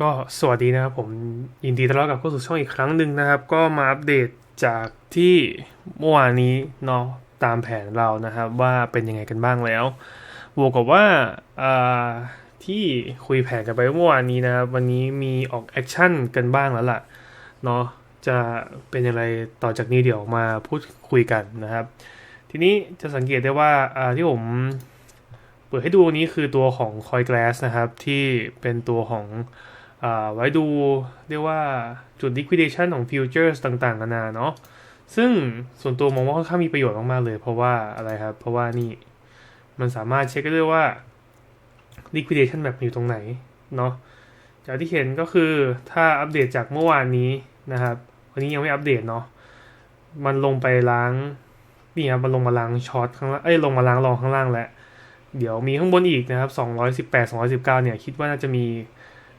ก็สวัสดีนะครับผมยินดีต้อนรับกับเข้าสู่ช่องอีกครั้งหนึ่งนะครับ ก็มาอัปเดตจากที่เมื่อวานนี้เนาะตามแผนเรานะครับว่าเป็นยังไงกันบ้างแล้วบวกกับว่าที่คุยแผนกันไปเมื่อวานนี้นะครับวันนี้มีออกแอคชั่นกันบ้างแล้วล่ะเนาะจะเป็นอย่างไรต่อจากนี้เดี๋ยวมาพูดคุยกันนะครับ ทีนี้จะสังเกตได้ว่าที่ผมเปิดให้ดูนี้คือตัวของ Coin Glass นะครับ ที่เป็นตัวของ ไว้ดูเรียกว่าจุด liquidation ของ futures ต่างๆนานาเนาะซึ่งส่วนตัวมองว่าค่อนข้างมีประโยชน์มากๆเลย เพราะว่าอะไรครับ เพราะว่านี่มันสามารถเช็คได้ว่า liquidation แบบอยู่ตรงไหนเนาะจากที่เห็นก็คือถ้าอัปเดตจากเมื่อวานนี้นะครับ วันนี้ยังไม่อัปเดตเนาะมันลงไปล้างนี่ครับมันลงมาล้างช็อตข้างล่างเอ้ยลงมาล้างรองข้างล่างแล้วเดี๋ยวมีข้างบนอีกนะครับ218 219เนี่ยคิดว่าน่าจะมี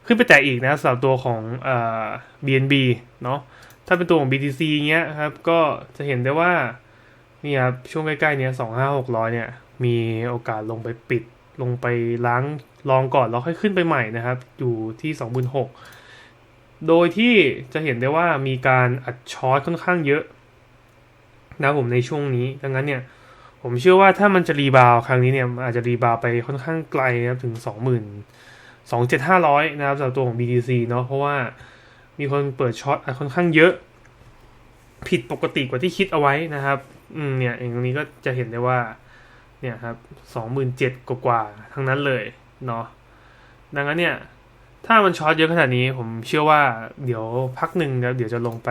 ขึ้นไปแตะอีกนะสำหรับตัวของเอ่อ BNB เนาะถ้าเป็นตัวของ BTC เงี้ยครับ ก็จะเห็นได้ว่านี่ครับช่วงใกล้ๆเนี้ย25600เนี่ย มีโอกาสลงไปปิดลงไปล้างลองก่อนแล้วค่อยขึ้นไปใหม่นะครับ อยู่ที่26,000โดยที่จะเห็นได้ว่ามีการอัดช็อตค่อนข้างเยอะนะผมในช่วงนี้ ดังนั้นเนี่ยผมเชื่อว่าถ้ามันจะรีบาวครั้งนี้เนี่ยอาจจะรีบาวไปค่อนข้างไกลนะครับถึง20,000 27,500น องเจ็ดห้าร้อยนะครับสำหรับตัวของ BTC เนาะเพราะว่ามีคนเปิดช็อตค่อนข้างเยอะ ผิดปกติกว่าที่คิดเอาไว้นะครับอืมเนี่ยอย่างนี้ก็จะเห็นได้ว่า เนี่ยครับ27,000กว่าๆทั้งนั้นเลยเนาะดังนั้นเนี่ย ถ้ามันช็อตเยอะขนาดนี้ ผมเชื่อว่าเดี๋ยวพักหนึ่งแล้วเดี๋ยวจะลงไป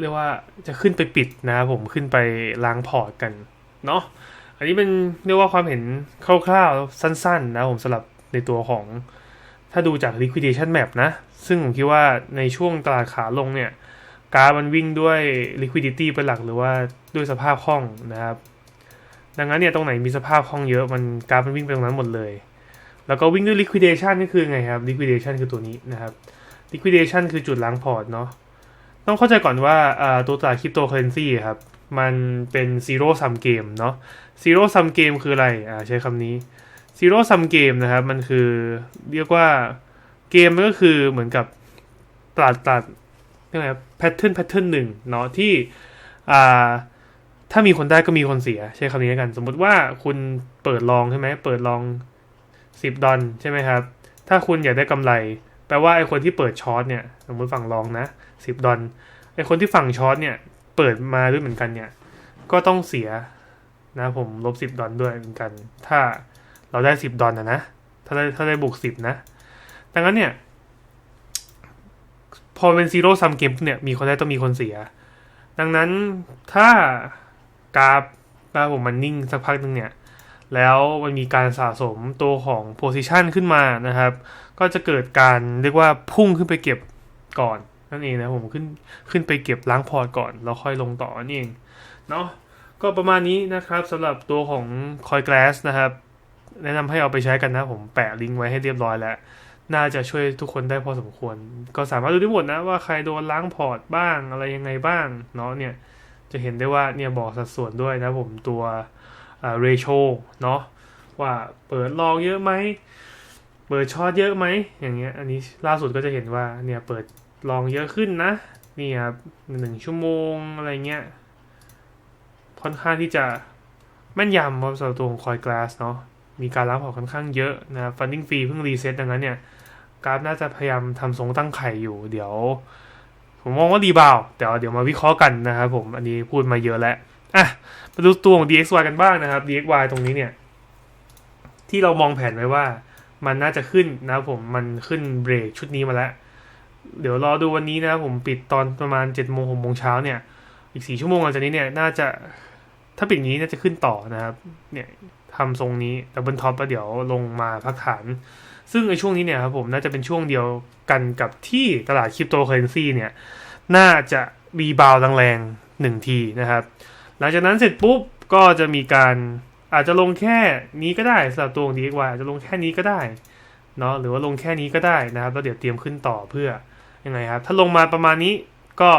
เรียกว่าจะขึ้นไปปิดนะครับผมขึ้นไปล้างพอร์ตกัน เนาะอันนี้เป็นเรียกว่าความเห็นคร่าวๆสั้น ๆ นะผมสำหรับ ในตัวของถ้าดูจาก liquidation map นะ ซึ่งผมคิดว่าในช่วงตลาดขาลงเนี่ยการมันวิ่งด้วย liquidity เป็นหลักหรือว่าด้วยสภาพคล่องนะครับ ดังนั้นเนี่ยตรงไหนมีสภาพคล่องเยอะมันการมันวิ่งไปตรงนั้นหมดเลย แล้วก็วิ่งด้วย liquidation นี่คือไงครับ liquidation คือตัวนี้นะครับ liquidation คือจุดล้างพอร์ตเนาะต้องเข้าใจก่อนว่าตัวตลาดคริปโตเคอเรนซีครับมันเป็น zero sum game เนาะ zero sum game คืออะไรอ่าใช้คำนี้ zero sum game นะครับ มันคือเรียกว่าเกมมันก็คือเหมือนกับตลาดตลาดเรียกไงแพทเทิร์นแพทเทิร์นหนึ่งเนาะที่อ่าถ้ามีคนได้ก็มีคนเสีย ใช้คำนี้กัน สมมติว่าคุณเปิดลองใช่ไหมเปิดลองสิบดอลใช่ไหมครับ ถ้าคุณอยากได้กำไร แปลว่าไอคนที่เปิดช็อตเนี่ย สมมติฝั่งลองนะสิบดอลไอคนที่ฝั่งช็อตเนี่ย เปิดมาด้วยเหมือนกันเนี่ย ก็ต้องเสียนะผมลบสิบดอลด้วยเหมือนกัน ถ้า เราได้สิบดอลนะนะ ถ้าได้ถ้าได้บวกสิบนะ ดังนั้นเนี่ย พอเป็นซีโร่ซัมเกมเนี่ย มีคนได้ต้องมีคนเสีย ดังนั้นถ้ากราฟกราฟผมมันนิ่งสักพักหนึ่งเนี่ย แล้วมันมีการสะสมตัวของโพซิชันขึ้นมานะครับ ก็จะเกิดการเรียกว่าพุ่งขึ้นไปเก็บก่อนนั่นเองนะผมขึ้นขึ้นไปเก็บล้างพอร์ตก่อนแล้วค่อยลงต่อนี่เองเนาะก็ประมาณนี้นะครับสำหรับตัวของ Coin Glass นะครับ แนะนำให้เอาไปใช้กันนะ ผมแปะลิงก์ไว้ให้เรียบร้อยแล้ว น่าจะช่วยทุกคนได้พอสมควร ก็สามารถดูได้หมดนะว่าใครโดนล้างพอร์ตบ้างอะไรยังไงบ้างเนาะเนี่ยจะเห็นได้ว่าเนี่ยบอกสัดส่วนด้วยนะผมตัวเอ่อ ratio เนาะว่าเปิดลองเยอะไหม เปิดช็อตเยอะไหม อย่างเงี้ย อันนี้ล่าสุดก็จะเห็นว่าเนี่ยเปิดลองเยอะขึ้นนะนี่ครับหนึ่งชั่วโมงอะไรเงี้ย ค่อนข้างที่จะแม่นยำสำหรับตัวของคอยกลาสเนาะ มีการล้างออกค่อนข้างเยอะนะฟันดิ้งฟรีเพิ่งรีเซ็ตดังนั้นเนี่ยกราฟน่าจะพยายามทำทรงตั้งไข่อยู่ เดี๋ยว ผมมองว่าดีบ่าวแต่เดี๋ยวมาวิเคราะห์กันนะครับผมอันนี้พูดมาเยอะแล้วอะมาดูตัวของ DXY กันบ้างนะครับ DXY ตรงนี้เนี่ย ที่เรามองแผนไว้ว่า มันน่าจะขึ้นนะผมมันขึ้นเบรกชุดนี้มาแล้ว เดี๋ยวรอดูวันนี้นะผมปิดตอนประมาณ7จ็ดโมงหกโมงเช้าเนี่ย อีกสี่ชั่วโมงหลังจากนี้เนี่ยน่าจะถ้าปิดนี้น่าจะขึ้นต่อนะครับ เนี่ย ทำทรงนี้ดับเบิลท็อปแล้วเดี๋ยวลงมาพักฐาน ซึ่งในช่วงนี้เนี่ยครับผมน่าจะเป็นช่วงเดียวกันกับที่ตลาดคริปโตเคอเรนซีเนี่ย น่าจะรีบาวแรงๆหนึ่งทีนะครับ หลังจากนั้นเสร็จปุ๊บก็จะมีการอาจจะลงแค่นี้ก็ได้สำหรับตัวของ DXY อาจจะลงแค่นี้ก็ได้เนาะหรือว่าลงแค่นี้ก็ได้นะครับแล้วเดี๋ยวเตรียมขึ้นต่อเพื่อยังไงครับ ถ้าลงมาประมาณนี้ก็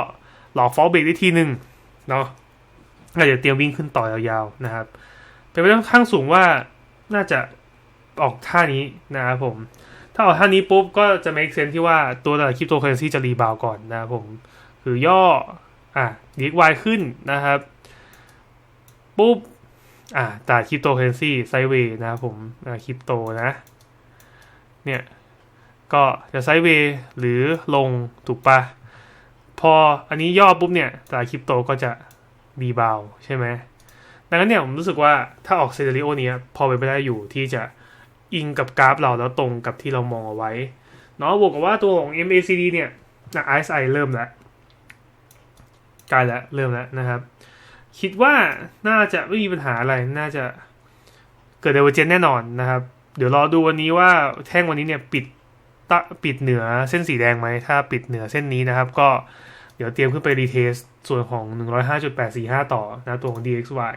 หลอกฟอลเบรกได้ทีหนึ่งเนาะก็จะเตรียมวิ่งขึ้นต่อยาวๆนะครับ เป็นไปได้ค่อนข้างสูงว่าน่าจะออกท่านี้นะครับผม ถ้าออกท่านี้ปุ๊บก็จะ make sense ที่ว่าตัวตลาดคริปโตเคอเรนซีจะรีบาวก่อนนะครับผม คือย่ออะ DXY ขึ้นนะครับปุ๊บอะตลาดคริปโตเคอเรนซีไซเวย์นะครับผมอ่าคริปโตนะ เนี่ยก็จะไซเวย์หรือลงถูกปะพออันนี้ย่อปุ๊บเนี่ยตลาดคริปโตก็จะรีบาวใช่ไหม ดังนั้นเนี่ยผมรู้สึกว่าถ้าออกเซเ n ริโอนี้พอไปไปได้อยู่ที่จะอิงกับกราฟเราแล้วตรงกับที่เรามองเอาไว้เนาะบวกกับว่าตัวของ MACD เนี่ยนะ RSI เริ่มแล้วใกล้แล้วเริ่มแล้วนะครับ คิดว่าน่าจะไม่มีปัญหาอะไรน่าจะเกิดเดเวอร์เจนแน่นอนนะครับ เดี๋ยวรอดูวันนี้ว่าแท่งวันนี้เนี่ยปิดตะปิดเหนือเส้นสีแดงไหม ถ้าปิดเหนือเส้นนี้นะครับ ก็เดี๋ยวเตรียมขึ้นไปรีเทสส่วนของ 105.845 ต่อนะตัวของ DXY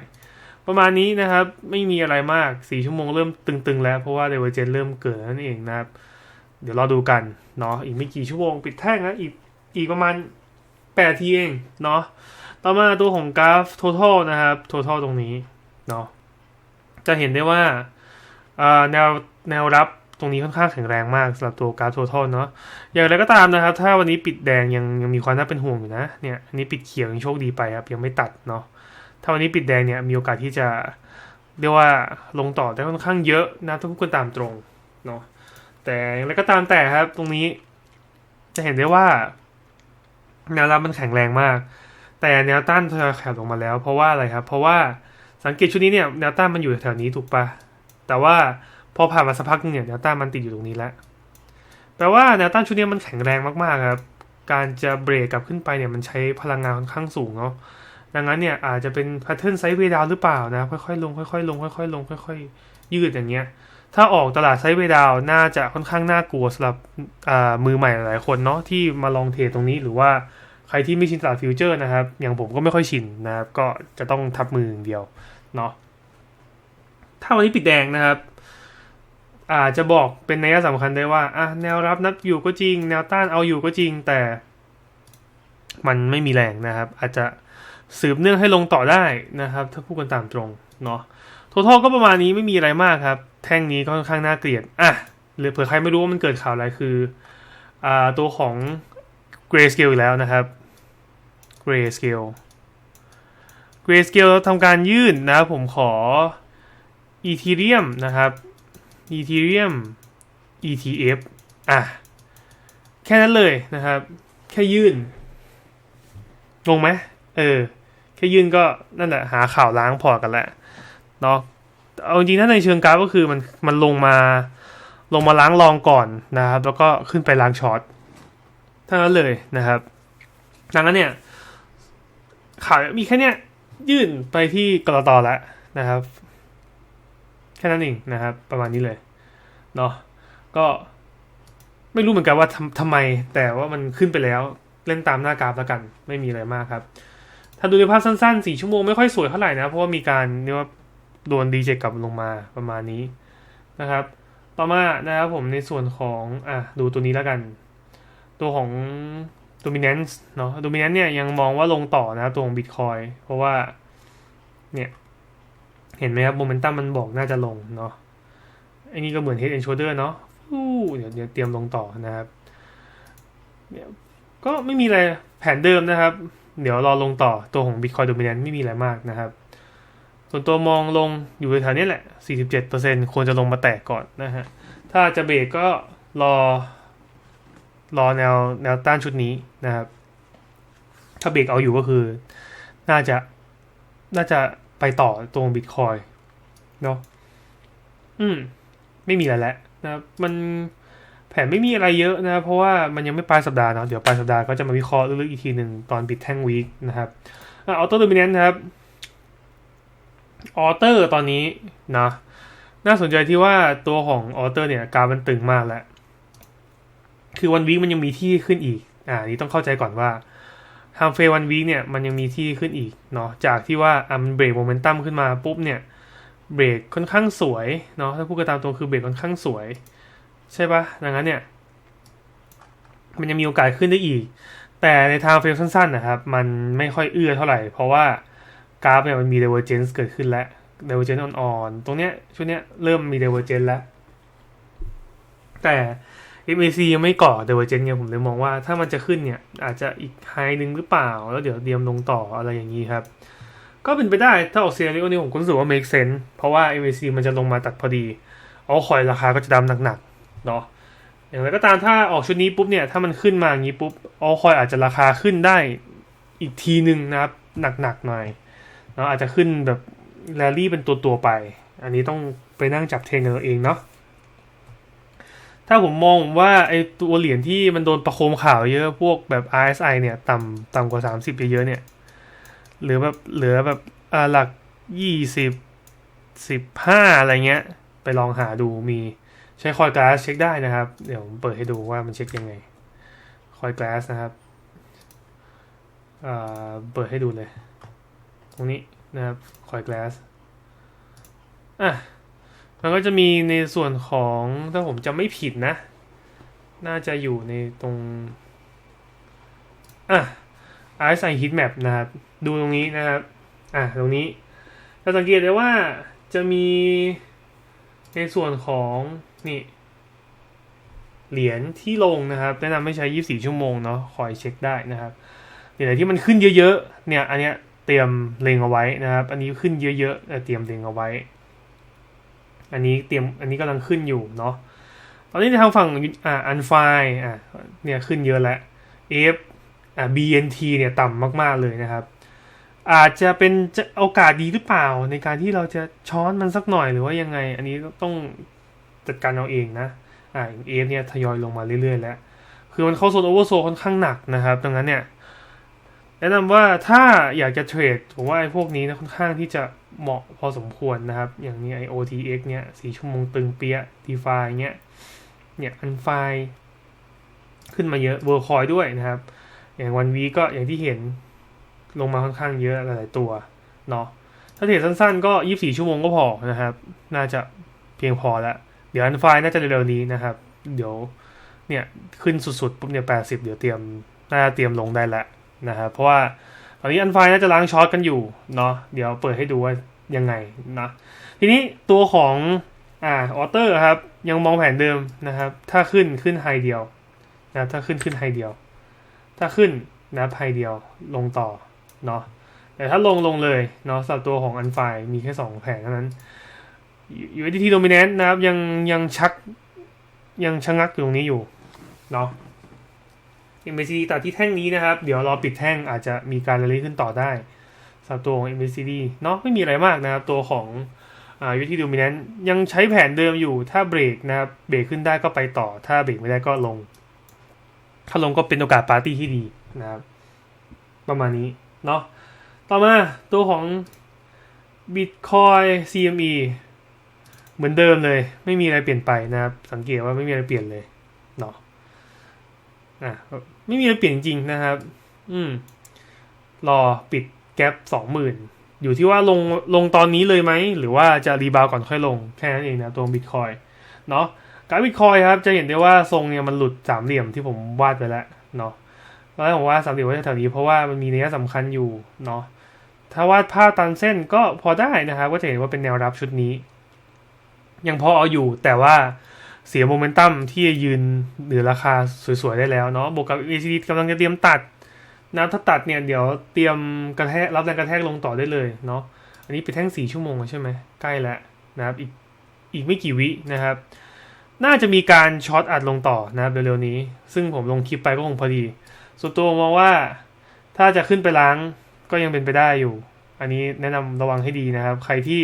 ประมาณนี้นะครับ ไม่มีอะไรมาก4ชั่วโมงเริ่มตึงๆแล้ว เพราะว่าเดเวอร์เจนเริ่มเกิดนั่นเองนะครับ เดี๋ยวรอดูกันเนาะอีกไม่กี่ชั่วโมงปิดแท่งนะอีกอีกประมาณ8ทีเองเนาะต่อมาตัวของกราฟ total นะครับ total ตรงนี้เนาะจะเห็นได้ว่าแนวแนวรับตรงนี้ค่อนข้างแข็งแรงมากสำหรับตัวกราฟ total เนาะอย่างไรก็ตามนะครับ ถ้าวันนี้ปิดแดงยังยังมีความน่าเป็นห่วงอยู่นะเนี่ยอันนี้ปิดเขียวยังโชคดีไปครับยังไม่ตัดเนาะ ถ้าวันนี้ปิดแดงเนี่ยมีโอกาสที่จะเรียกว่าลงต่อได้ค่อนข้างเยอะนะถ้าพูดกันตามตรงเนาะแต่อย่างไรก็ตามแต่ครับ ตรงนี้ จะเห็นได้ว่า แนวรับมันแข็งแรงมาก แต่แนวต้านทยอยแคบลงมาแล้ว เพราะว่าอะไรครับ เพราะว่าสังเกตชุดนี้เนี่ยแนวต้านมันอยู่แถวนี้ถูกปะแต่ว่าพอผ่านมาสักพักนึงเนี่ยแนวต้านมันติดอยู่ตรงนี้แล้วแปลว่าแนวต้านชุดนี้มันแข็งแรงมากๆครับ การจะเบรกกลับขึ้นไปเนี่ยมันใช้พลังงานค่อนข้างสูงเนาะ ดังนั้นเนี่ยอาจจะเป็นแพทเทิร์นไซด์เวดาวหรือเปล่านะค่อยๆลงค่อยๆลงค่อยๆลงค่อยๆ ยืดอย่างเงี้ย ถ้าออกตลาดไซด์เวดาวน่าจะค่อนข้างน่ากลัวสำหรับมือใหม่หลายคนเนาะที่มาลองเทรดตรงนี้หรือว่าใครที่ไม่ชินตลาดฟิวเจอร์นะครับ อย่างผมก็ไม่ค่อยชินนะครับ ก็จะต้องทับมืออย่างเดียวเนาะถ้าวันนี้ปิดแดงนะครับ อาจจะบอกเป็นนัยสำคัญได้ว่าอะแนวรับนับอยู่ก็จริง แนวต้านเอาอยู่ก็จริงแต่ มันไม่มีแรงนะครับ อาจจะ สืบเนื่องให้ลงต่อได้นะครับ ถ้าพูดกันตามตรงเนาะททก็ประมาณนี้ไม่มีอะไรมากครับ แท่งนี้ก็ค่อนข้างน่าเกลียดอะหรือเผื่อใครไม่รู้ว่ามันเกิดข่าวอะไรคืออ่าตัวของ Grayscale อีกแล้วนะครับ Grayscale Grayscale ทำการยื่นนะครับผมขอ Ethereum นะครับ Ethereum ETF อะแค่นั้นเลยนะครับ แค่ยื่นงงไหมเออ ค่ยื่นก็นั่นแหละหาข่าวล้างพอกันแหละเนาะเอาจริงถ้าในเชิงกราฟก็คือมันมันลงมาลงมาล้างรองก่อนนะครับ แล้วก็ขึ้นไปล้างช็อตเท่านั้นเลยนะครับดังนั้นเนี่ยข่าวมีแค่เนี้ยยื่นไปที่กรตแล้วนะครับ แค่นั้นเองนะครับ ประมาณนี้เลยเนาะก็ไม่รู้เหมือนกันว่าทำทำไม แต่ว่ามันขึ้นไปแล้ว เล่นตามหน้ากราฟแล้วกัน ไม่มีอะไรมากครับ ถ้าดูในภาพสั้นๆสี่ชั่วโมงไม่ค่อยสวยเท่าไหร่นะ เพราะว่ามีการเรียกว่าโดนดีเจกลับลงมาประมาณนี้นะครับ ต่อมานะครับผมในส่วนของอะดูตัวนี้แล้วกัน ตัวของ dominance เนาะ dominance เนี่ยยังมองว่าลงต่อนะตัวของ bitcoin เพราะว่าเนี่ยเห็นไหมครับโมเมนตัมมันบอกน่าจะลงเนาะอันนี้ก็เหมือน head and shoulder เนาะเดี๋ยวเดี๋ยวเตรียมลงต่อนะครับเนี่ยก็ไม่มีอะไรแผนเดิมนะครับ เดี๋ยวรอลงต่อตัวของ Bitcoin Dominant ไม่มีอะไรมากนะครับ ส่วนตัวมองลงอยู่แถวนี้แหละ 47%ควรจะลงมาแตกก่อนนะฮะ ถ้าจะเบรกก็รอ รอแนวแนวต้านชุดนี้นะครับ ถ้าเบรกเอาอยู่ก็คือ น่าจะน่าจะไปต่อตรง Bitcoin เนาะอืม ไม่มีอะไรแล้วนะครับมัน แผนไม่มีอะไรเยอะนะเพราะว่ามันยังไม่ปลายสัปดาห์เนาะเดี๋ยวปลายสัปดาห์ก็จะมาวิเคราะห์ลึกๆอีกทีหนึ่งตอนปิดแท่งวีคนะครับออโต้โดมิเนนต์ครับออเตอร์ตอนนี้นะน่าสนใจที่ว่าตัวของออเตอร์เนี่ยการมันตึงมากแล้ว คือวันวีคมันยังมีที่ขึ้นอีก อ่านี้ต้องเข้าใจก่อนว่าทางเฟวันวีคเนี่ยมันยังมีที่ขึ้นอีกเนาะจากที่ว่าอะมันเบรกโมเมนตัมขึ้นมาปุ๊บเนี่ยเบรกค่อนข้างสวยเนาะถ้าพูดกันตามตรงคือเบรกค่อนข้างสวย ใช่ปะดังนั้นเนี่ย มันยังมีโอกาสขึ้นได้อีก แต่ในทางเฟรมสั้นๆนะครับ มันไม่ค่อยเอื้อเท่าไหร่ เพราะว่ากราฟเนี่ยมันมี divergence เกิดขึ้นแล้ว divergence อ่อนๆ ตรงเนี้ยช่วงเนี้ยเริ่มมี divergence แล้ว แต่ MAC ยังไม่ก่อ Divergence เนี่ยผมเลยมองว่าถ้ามันจะขึ้นเนี่ย อาจจะอีกไฮนึงหรือเปล่า แล้วเดี๋ยวเตรียมลงต่ออะไรอย่างนี้ครับก็เป็นไปได้ถ้าออกเซียริโอนี่ผมก็รู้สึกว่า make sense เพราะว่า MAC มันจะลงมาตัดพอดี เอาคอยราคาก็จะดำหนักๆ เนาะอย่างไรก็ตามถ้าออกชุดนี้ปุ๊บเนี่ยถ้ามันขึ้นมาอย่างนี้ปุ๊บเอคอยอาจจะราคาขึ้นได้อีกทีหนึ่งนะครับหนักๆหน่อยเนาะอาจจะขึ้นแบบแรลลี่เป็นตัวตัวๆไป อันนี้ต้องไปนั่งจับเทรนกันเอาเองเนาะถ้าผมมองว่าไอตัวเหรียญที่มันโดนประโคมข่าวเยอะพวกแบบ RSI เนี่ย ต่ำต่ำกว่า 30 เยอะๆเนี่ยหรือแบบเหลือแบบอ่าหลัก 20 15 อะไรเงี้ย ไปลองหาดูมี ใช้คอยก a าสเช็คได้นะครับ เดี๋ยวผมเปิดให้ดูว่ามันเช็คยังไง คอยก a าสนะครับอ่าเปิดให้ดูเลย ตรงนี้นะครับคอยก a าสอะมันก็จะมีในส่วนของถ้าผมจำไม่ผิดนะ น่าจะอยู่ในตรงอะ RSI Heat Map นะครับ ดูตรงนี้นะครับ อะ ตรงนี้เราสังเกตได้ว่าจะมีในส่วนของ นี่ เหรียญที่ลงนะครับแนะนำไม่ใช้ 24 ชั่วโมงเนาะคอยเช็คได้นะครับเหรียญไหนที่มันขึ้นเยอะๆเนี่ย อันเนี้ยเตรียมเล็งเอาไว้นะครับ อันนี้ขึ้นเยอะๆเตรียมเล็งเอาไว้ อันนี้เตรียมอันนี้กำลังขึ้นอยู่เนาะตอนนี้ทางฝั่งอ่าอันไฟอ่าเนี่ยขึ้นเยอะแล้ว F อ่า BNT เนี่ยต่ำมากๆเลยนะครับอาจจะเป็นโอกาสดีหรือเปล่าในการที่เราจะช้อนมันสักหน่อยหรือว่ายังไง อันนี้ต้อง จัดการเอาเองนะอ่า F เนี่ยทยอยลงมาเรื่อยๆแล้ว คือมันเข้าโซนโอเวอร์โซค่อนข้างหนักนะครับ ดังนั้นเนี่ยแนะนำว่าถ้าอยากจะเทรดผมว่าไอ้พวกนี้นะค่อนข้างที่จะเหมาะพอสมควรนะครับ อย่างนี้ IOTX เนี่ยสี่ชั่วโมงตึงเปีย DeFi เงี้ยเนี่ยอันไฟขึ้นมาเยอะเวอร์คอยด้วยนะครับ อย่างวันวีก็อย่างที่เห็นลงมาค่อนข้างเยอะหลายตัวเนาะถ้าเทรดสั้นๆก็ 24 ชั่วโมงก็พอนะครับ น่าจะเพียงพอแล้ว เดี๋ยวอันไฟน่าจะเร็วๆนี้นะครับ เดี๋ยวเนี่ยขึ้นสุดๆปุ๊บเนี่ย80เดี๋ยวเตรียมน่าจะเตรียมลงได้แล้วนะครับเพราะว่าตอนนี้อันไฟน่าจะล้างช็อตกันอยู่เนาะเดี๋ยวเปิดให้ดูว่ายังไงนะทีนี้ตัวของอ่าออเตอร์ครับยังมองแผนเดิมนะครับ ถ้าขึ้นขึ้นไฮเดียวนะถ้าขึ้นขึ้นไฮเดียว ถ้าขึ้นนะไฮเดียวลงต่อเนาะแต่ถ้าลงลงเลยเนาะสำหรับตัวของอันไฟมีแค่สองแผงเท่านั้น USDT dominant นะครับ ยังยังชักยังชะงักอยู่ตรงนี้อยู่เนาะ MACD ตัดที่แท่งนี้นะครับ เดี๋ยวรอปิดแท่งอาจจะมีการระลีขึ้นต่อได้สำหรับตัวของ MACD เนาะไม่มีอะไรมากนะครับ ตัวของอ่า USDT dominant ยังใช้แผนเดิมอยู่ถ้าเบรกนะครับเบรกขึ้นได้ก็ไปต่อ ถ้าเบรกไม่ได้ก็ลง ถ้าลงก็เป็นโอกาสปาร์ตี้ที่ดีนะครับ ประมาณนี้เนาะต่อมาตัวของ Bitcoin CME เหมือนเดิมเลย ไม่มีอะไรเปลี่ยนไปนะครับ สังเกตว่าไม่มีอะไรเปลี่ยนเลยเนาะอะไม่มีอะไรเปลี่ยนจริงนะครับ อืม รอปิดแกลบสองหมื่นอยู่ที่ว่าลงลงตอนนี้เลยไหม หรือว่าจะรีบาวก่อนค่อยลง แค่นั้นเองนะตัวบิตคอยเนาะการบิตคอยครับ จะเห็นได้ว่าทรงเนี่ยมันหลุดสามเหลี่ยมที่ผมวาดไปแล้วเนาะตอนแรกผมว่าสามเหลี่ยมไว้แถวนี้เพราะว่ามันมีนัยสำคัญอยู่เนาะถ้าวาดภาพตามเส้นก็พอได้นะครับ ก็จะเห็นว่าเป็นแนวรับชุดนี้ ยังพอเอาอยู่ แต่ว่าเสียโมเมนตัมที่จะยืนเหนือราคาสวยๆได้แล้วเนาะบวกกับ ECD กำลังจะเตรียมตัดนะถ้าตัดเนี่ยเดี๋ยวเตรียมกระแทกรับแรงกระแทกลงต่อได้เลยเนาะอันนี้เป็นแท่งสี่ชั่วโมงใช่ไหมใกล้แล้วนะครับอีกอีกไม่กี่วินะครับ น่าจะมีการช็อตอัดลงต่อนะครับเร็วๆนี้ ซึ่งผมลงคลิปไปก็คงพอดี ส่วนตัวมองว่าถ้าจะขึ้นไปล้างก็ยังเป็นไปได้อยู่ อันนี้แนะนำระวังให้ดีนะครับ ใครที่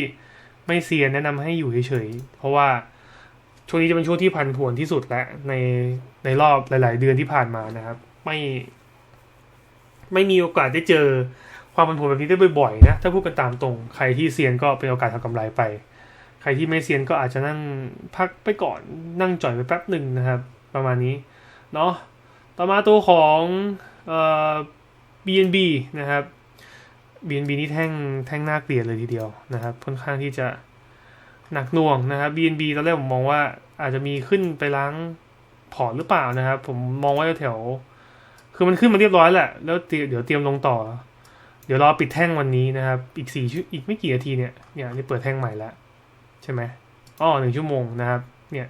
ไม่เซียนแนะนำให้อยู่เฉยๆเพราะว่าช่วงนี้จะเป็นช่วงที่พันผวนที่สุดและในในรอบหลาย ๆ เดือนที่ผ่านมานะครับ ไม่ ไม่มีโอกาสได้เจอความผันผวนแบบนี้ได้บ่อยๆนะถ้าพูดกันตามตรง ใครที่เซียนก็เป็นโอกาสทำกำไรไป ใครที่ไม่เซียนก็อาจจะนั่งพักไปก่อนนั่งจ่อยไปแป๊บหนึ่งนะครับ ประมาณนี้เนาะต่อมาตัวของเอ่อ BNB นะครับ BNB นี่แท่งแท่งหน้าเกลียดเลยทีเดียวนะครับ ค่อนข้างที่จะหนักหน่วงนะครับ BNB ตอนแรกผมมองว่าอาจจะมีขึ้นไปล้างพอร์ตหรือเปล่านะครับ ผมมองว่าแถว คือมันขึ้นมาเรียบร้อยแหละ แล้วเดี๋ยวเตรียมลงต่อ เดี๋ยวรอปิดแท่งวันนี้นะครับ อีกสี่ชั่วอีกไม่กี่นาทีเนี่ย เนี่ยนี่เปิดแท่งใหม่แล้วใช่ไหมอ๋อหนึ่งชั่วโมงนะครับ เนี่ย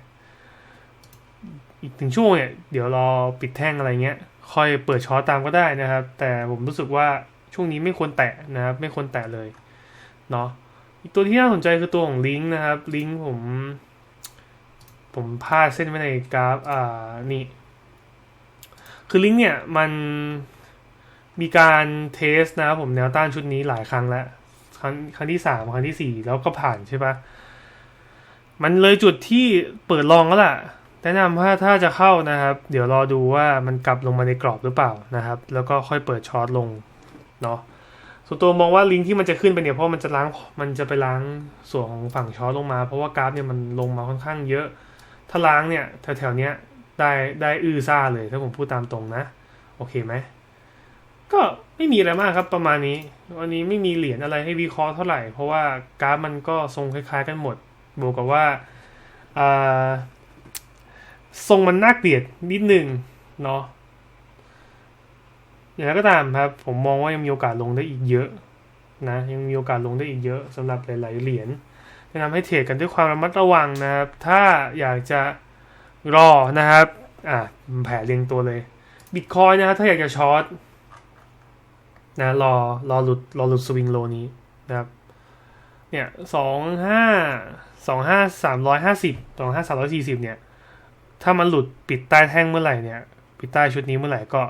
อีกถึงช่วงเนี่ย เดี๋ยวรอปิดแท่งอะไรเงี้ย ค่อยเปิดช็อตตามก็ได้นะครับ แต่ผมรู้สึกว่า ช่วงนี้ไม่ควรแตะนะครับ ไม่ควรแตะเลยเนาะอีกตัวที่น่าสนใจคือตัวของลิงก์นะครับลิงก์ผม ผมพาดเส้นไว้ในกราฟอ่านี่ คือลิงก์เนี่ยมันมีการเทสนะครับผมแนวต้านชุดนี้หลายครั้งแล้วครั้งครั้งที่สามครั้งที่สี่แล้วก็ผ่านใช่ปะมันเลยจุดที่เปิดลองแล้วล่ะ แนะนำว่าถ้าจะเข้านะครับ เดี๋ยวรอดูว่ามันกลับลงมาในกรอบหรือเปล่านะครับ แล้วก็ค่อยเปิดช็อตลง เนาะส่วนตัวมองว่าลิงก์ที่มันจะขึ้นไปเนี่ยเพราะมันจะล้างมันจะไปล้างส่วนของฝั่งช็อตลงมา เพราะว่ากราฟเนี่ยมันลงมาค่อนข้างเยอะ ถ้าล้างเนี่ยแถวๆเนี้ยได้ได้อื้อซ่าเลยถ้าผมพูดตามตรงนะ โอเคไหมก็ไม่มีอะไรมากครับประมาณนี้ วันนี้ไม่มีเหรียญอะไรให้วิเคราะห์เท่าไหร่ เพราะว่ากราฟมันก็ทรงคล้ายๆกันหมดบวกกับว่าอ่าทรงมันน่าเกลียดนิดนึงเนาะ อย่างไรก็ตามครับ ผมมองว่ายังมีโอกาสลงได้อีกเยอะนะยังมีโอกาสลงได้อีกเยอะสำหรับหลาย ๆ เหรียญแนะนำให้เทรดกันด้วยความระมัดระวังนะครับ ถ้าอยากจะรอนะครับอ่าแผลเรียงตัวเลยบิตคอยนะครับถ้าอยากจะช็อตนะรอรอหลุดรอหลุดสวิงโลนี้นะครับเนี่ยสองห้าสองห้าสามร้อยห้าสิบสองห้าสามร้อยสี่สิบเนี่ย ถ้ามันหลุดปิดใต้แท่งเมื่อไหร่เนี่ย ปิดใต้ชุดนี้เมื่อไหร่ก็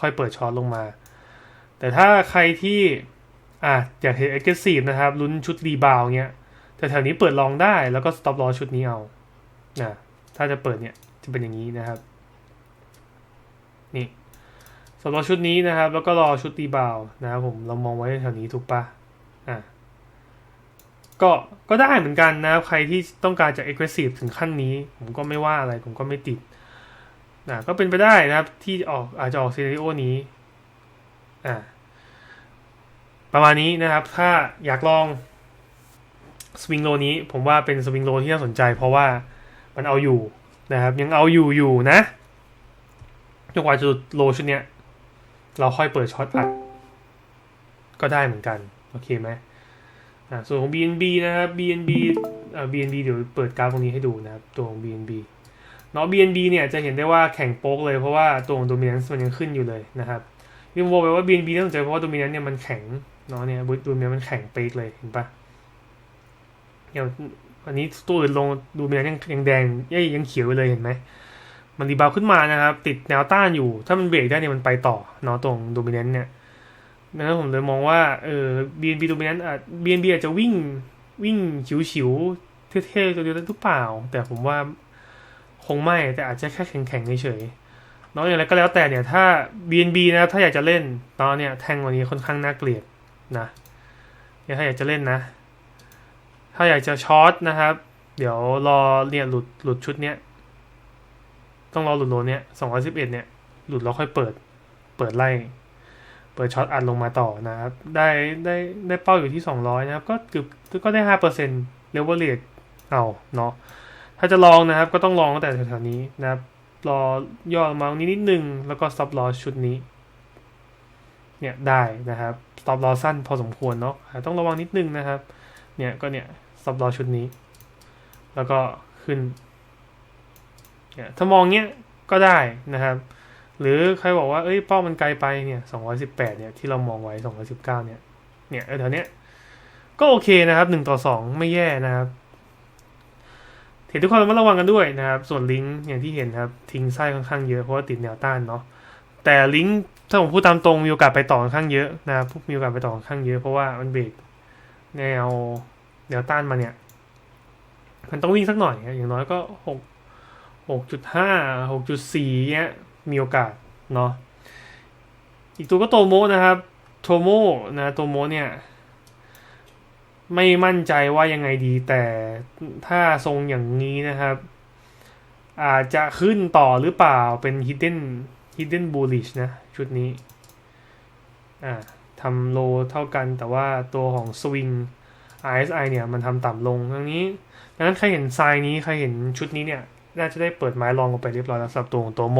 ค่อยเปิดช็อตลงมา แต่ถ้าใครที่อะอยากเห็น aggressive นะครับลุ้นชุดรีบาวเงี้ยแต่แถวนี้เปิดลองได้แล้วก็ stop loss ชุดนี้เอานะถ้าจะเปิดเนี่ยจะเป็นอย่างนี้นะครับ นี่ stop loss ชุดนี้นะครับ แล้วก็รอชุดรีบาวนะครับผมเรามองไว้แถวนี้ถูกปะอะก็ก็ได้เหมือนกันนะครับใครที่ต้องการจะ aggressive ถึงขั้นนี้ ผมก็ไม่ว่าอะไรผมก็ไม่ติด นะก็เป็นไปได้นะครับ ที่ออกอาจจะออกซีนารีโอนี้อ่าประมาณนี้นะครับ ถ้าอยากลองสวิงโลนี้ ผมว่าเป็นสวิงโลที่น่าสนใจ เพราะว่ามันเอาอยู่นะครับ ยังเอาอยู่อยู่นะจนกว่าจะโลชุดเนี้ย เราค่อยเปิดช็อตอัดก็ได้เหมือนกัน โอเคไหมอ่าส่วนของ BNB นะครับ BNB อ่า BNB เดี๋ยวเปิดกราฟตรงนี้ให้ดูนะครับ ตัวของ BNB เนาะ BNB เนี่ยจะเห็นได้ว่าแข่งโป๊กเลยเพราะว่าตัวของ dominance มันยังขึ้นอยู่เลยนะครับที่บอกไปว่า BNB น่าสนใจเพราะว่า dominance เนี่ยมันแข็งเนาะเนี่ย dominance มันแข็งเป๊กเลยเห็นปะอย่างอันนี้ตัวอื่นลง dominance ยังยังแดงยังยังเขียวอยู่เลยเห็นไหมมันรีบาวขึ้นมานะครับ ติดแนวต้านอยู่ ถ้ามันเบรกได้เนี่ยมันไปต่อเนาะตรง dominance เนี่ยดังนั้นผมเลยมองว่าเออ BNB dominance อะ BNB อาจจะวิ่งวิ่งฉิวๆเท่ๆตัวเดียวได้หรือเปล่า แต่ผมว่า คงไม่แต่อาจจะแค่แข็งๆเฉยๆเนาะอย่างไรก็แล้วแต่เนี่ยถ้า BNB นะถ้าอยากจะเล่นตอนเนี่ยแทงวันนี้ค่อนข้างน่าเกลียดนะถ้าอยากจะเล่นนะ ถ้าอยากจะช็อตนะครับ เดี๋ยวรอเนี่ยหลุดหลุดชุดเนี้ยต้องรอหลุดโลเนี้ยสองร้อยสิบเอ็ดเนี่ยหลุดแล้วค่อยเปิด เปิดไล่ เปิดช็อตอัดลงมาต่อนะครับ ได้ได้ได้เป้าอยู่ที่สองร้อยนะครับ ก็เกือบก็ได้ห้าเปอร์เซ็นต์เลเวลเลทเอาเนาะ ถ้าจะลองนะครับ ก็ต้องลองตั้งแต่แถวๆนี้นะครับรอย่อมาตรงนี้นิดนึง แล้วก็ stop loss ชุดนี้ เนี่ยได้นะครับ stop loss สั้นพอสมควรเนาะต้องระวังนิดนึงนะครับ เนี่ยก็เนี่ย stop loss ชุดนี้ แล้วก็ขึ้น เนี่ยถ้ามองเงี้ยก็ได้นะครับ หรือใครบอกว่าเอ้ยเป้ามันไกลไปเนี่ยสองร้อยสิบแปดเนี่ยที่เรามองไว้สองร้อยสิบเนี่ย เนี่ยแถวเนี้ยก็โอเคนะครับหนึ่งต่อสองไม่แย่นะครับ ห็นทุกคนระมัดระวังกันด้วยนะครับ ส่วนลิงก์อย่างที่เห็นครับ ทิ้งไส้ค่อนข้างเยอะเพราะว่าติดแนวต้านเนาะแต่ลิงก์ถ้าผมพูดตามตรงมีโอกาสไปต่อค่อนข้างเยอะนะครับมีโอกาสไปต่อค่อนข้างเยอะเพราะว่ามันเบรกแนวแนวต้านมาเนี่ย มันต้องวิ่งสักหน่อยอย่างน้อยก็หกหกจุดห้าหกจุดสี่เนี้ยมีโอกาสเนาะอีกตัวก็โตโมนะครับโทโมนะโตโมเนี่ย ไม่มั่นใจว่ายังไงดี แต่ถ้าทรงอย่างนี้นะครับ อาจจะขึ้นต่อหรือเปล่าเป็น hidden hidden bullish นะ ชุดนี้อ่าทำโลเท่ากันแต่ว่าตัวของ swing RSI เนี่ยมันทำต่ำลงทั้งนี้ดังนั้นใครเห็นไซน์นี้ใครเห็นชุดนี้เนี่ย น่าจะได้เปิดไม้ลองกันไปเรียบร้อยแล้วสำหรับตัวของตัวโม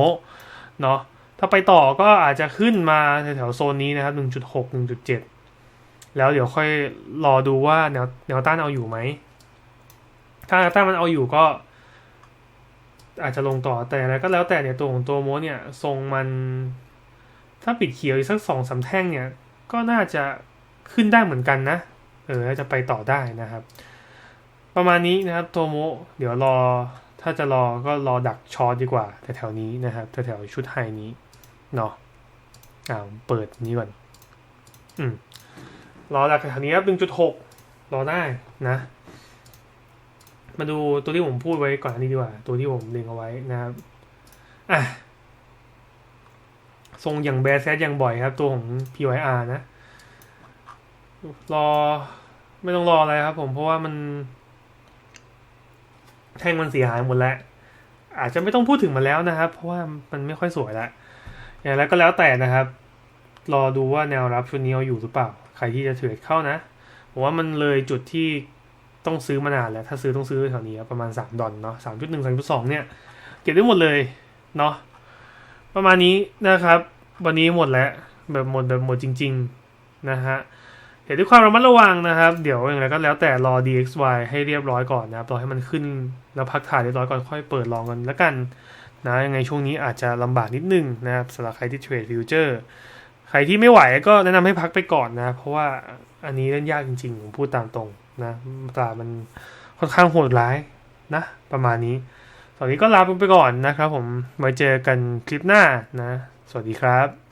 เนาะถ้าไปต่อก็อาจจะขึ้นมาแถวๆโซนนี้นะครับ 1.6 1.7 แล้วเดี๋ยวค่อยรอดูว่าแนวแนวต้านเอาอยู่ไหม ถ้าแนวต้านมันเอาอยู่ก็ อาจจะลงต่อแต่อะไรก็แล้วแต่เนี่ยตัวของตัวโมเนี่ยทรงมัน ถ้าปิดเขียวอีกสักสองสามแท่งเนี่ย ก็น่าจะขึ้นได้เหมือนกันนะ เออจะไปต่อได้นะครับ ประมาณนี้นะครับโทโมเดี๋ยวรอถ้าจะรอก็รอดักช็อตดีกว่าแถวๆนี้นะครับแถวๆชุดไฮนี้เนาะอ่าเปิดนี้ก่อน อืม รอดักแถวนี้ครับหนึ่งจุดหกรอได้นะ มาดูตัวที่ผมพูดไว้ก่อนอันนี้ดีกว่า ตัวที่ผมเล็งเอาไว้นะครับอะทรงอย่างแบร์แซดอย่างบ่อยครับ ตัวของ PYR นะ รอไม่ต้องรออะไรครับผมเพราะว่ามัน แท่งมันเสียหายหมดแล้ว อาจจะไม่ต้องพูดถึงมันแล้วนะครับ เพราะว่ามันไม่ค่อยสวยแล้วอย่างไรก็แล้วแต่นะครับ รอดูว่าแนวรับชุดนี้เอาอยู่หรือเปล่า ใครที่จะเทรดเข้านะผมว่ามันเลยจุดที่ต้องซื้อมานานแล้ว ถ้าซื้อต้องซื้อแถวนี้ประมาณ 3 ดอลเนาะสามจุดหนึ่งสามจุดสองเนี่ย เก็บได้หมดเลยเนาะประมาณนี้นะครับ วันนี้หมดแล้วแบบหมดแบบหมดจริง ๆ นะฮะเดี๋ยวด้วยความระมัดระวังนะครับ เดี๋ยวอย่างไรก็แล้วแต่รอ DXY ให้เรียบร้อยก่อนนะครับรอให้มันขึ้นแล้วพักถ่ายเรียบร้อยก่อนค่อยเปิดลองกันแล้วกันนะยังไงช่วงนี้อาจจะลำบากนิดนึงนะครับสำหรับใครที่เทรดฟิวเจอร์ ครที่ไม่ไหวก็แนะนำให้พักไปก่อนนะ เพราะว่าอันนี้เล่นยากจริงๆผมพูดตามตรงนะตลาดมันค่อนข้างโหดร้ายนะ ประมาณนี้ตอนนี้ก็ลาไปก่อนนะครับ ผมไว้เจอกันคลิปหน้านะ สวัสดีครับ